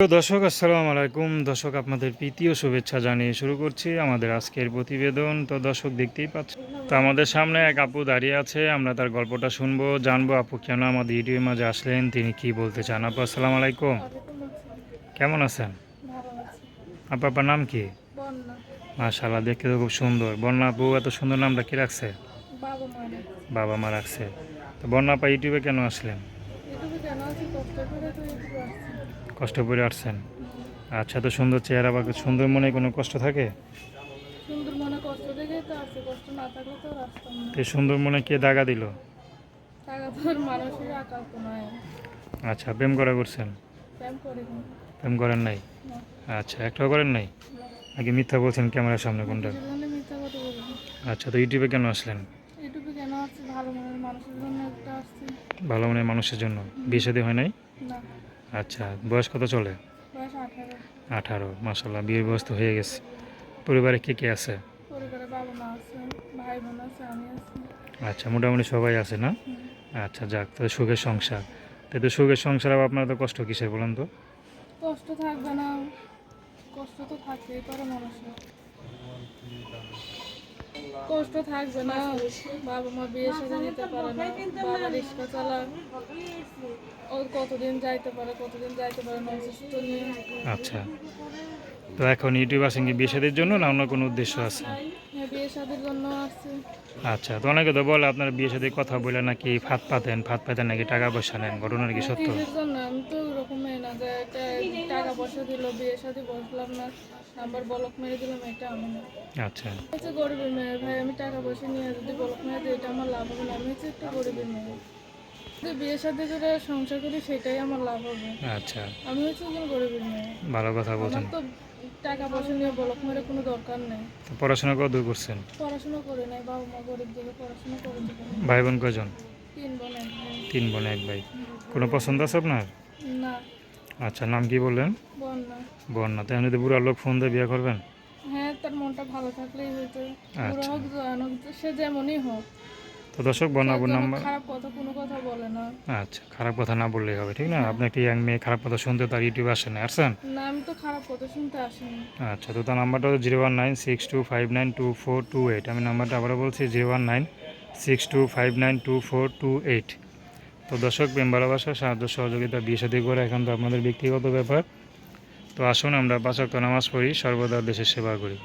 দর্শক আসসালামু আলাইকুম। দর্শক আপনাদের প্রীতীয় শুভেচ্ছা জানিয়ে শুরু করছি আমাদের আজকের প্রতিবেদন। তো দর্শক দেখতেই পাচ্ছেন তো আমাদের সামনে এক আপু দাঁড়িয়ে আছে। আমরা তার গল্পটা শুনব জানব আপু কেন আমাদের ইউটিউবের মাঝে আসলেন তিনি কি বলতে চান? আপু আসসালামু আলাইকুম। কেমন আছেন? আপু আপনার নাম কি? মাশাল্লাহ দেখতে তো খুব সুন্দর। বন্যা আপু এত সুন্দর নামটা কি রাখছে? বাবা মা রাখছে। তো বন্যা আপা ইউটিউবে কেন আসলেন? কষ্ট করে আসছেন। আচ্ছা তো সুন্দর চেহারা বা সুন্দর মনে কোনো কষ্ট থাকে? সুন্দর মনে তো সুন্দর মনে কে দাগা দিল? আচ্ছা প্রেম করা করছেন? প্রেম করি করেন নাই? আচ্ছা একটাও করেন নাই? আগে মিথ্যা বলছেন ক্যামেরার সামনে কোনটা। আচ্ছা তো ইউটিউবে কেন আসলেন? ভালো মনের মানুষের জন্য বিয়ে শাদী হয় নাই? না। আচ্ছা বয়স কত চলে? আঠারো। মাসাল্লাহ বিয়ের বয়স তো হয়ে গেছে। পরিবারে কে কে আছে? আচ্ছা মোটামুটি সবাই আছে না? আচ্ছা যাক তাহলে সুখের সংসার। তো তো সুখের সংসার আবার আপনার তো কষ্ট কিসের বলেন তো? কষ্ট থাকবে না কষ্ট তো থাকতেই পারে মানুষের কষ্ট থাকবে না। বাবা মা বিয়ে সাথে নিতে পারে না। বাবা রিক্সা চালা ও কতদিন যাইতে পারে, কতদিন যাইতে পারে না, অসুস্থ নিয়ে আচ্ছা। তো এখন ইউটিউব আসেন কি বিয়ে জন্য না অন্য কোনো উদ্দেশ্য আছে? বিয়ে শাদির জন্য আসছে। আচ্ছা তো অনেকে তো বলে আপনার বিয়ে সাথে কথা বলে নাকি ফাঁদ পাতেন ফাঁদ পাতেন নাকি টাকা পয়সা নেন ঘটনা কি সত্য? জন্য আমি তো ওরকম মেয়ে না যে একটা টাকা পয়সা দিল বিয়ে শাদি বসলাম না নাম্বার বলক মেরে দিলাম এটা আমি না। আচ্ছা। হচ্ছে গরিবের মেয়ে ভাই আমি টাকা পয়সা নিয়ে যদি বলক মেরে দিই এটা আমার লাভ হবে না আমি হচ্ছে একটা গরিবের মেয়ে। যদি বিয়ে শাদি করে সংসার করি সেটাই আমার লাভ হবে। আচ্ছা। আমি হচ্ছে একজন গরিবের মেয়ে। ভালো কথা বলছেন। তো টাকা পয়সা নিয়ে বলক মেরে কোনো দরকার নেই। পড়াশোনা কত দূর করছেন? পড়াশোনা করে নাই বাবা মা গরিব দিকে পড়াশোনা করে ভাই বোন কজন তিন বোন এক ভাই। তিন বোন এক ভাই। কোনো পছন্দ আছে আপনার? না। আচ্ছা নাম কি বললেন? বোন না বন্যা। তাই যদি বুড়া লোক ফোন দিয়ে বিয়ে করবেন? হ্যাঁ তার মনটা ভালো থাকলেই হয়তো বুড়ো আচ্ছা। হোক জোয়ান হোক সে যেমনই হোক। তো দর্শক বন্যাপুর নাম্বার খারাপ কথা কোনো কথা বলে না। আচ্ছা খারাপ কথা না বললেই হবে ঠিক না? আপনি একটি ইয়াং মেয়ে খারাপ কথা শুনতে তার ইউটিউবে আসেন না আসছেন? না আমি তো খারাপ কথা শুনতে আসিনি। আচ্ছা তো তার নাম্বারটা হচ্ছে zero one nine six two five nine two four two eight. আমি নাম্বারটা আবারও বলছি zero one nine six two five nine two four two eight. তো দর্শক প্রেম ভালোবাসা সাহায্য সহযোগিতা বিয়ে সাথে করে এখন তো আপনাদের ব্যক্তিগত ব্যাপার। তো আসুন আমরা পাঁচক নামাজ পড়ি সর্বদা দেশের সেবা করি।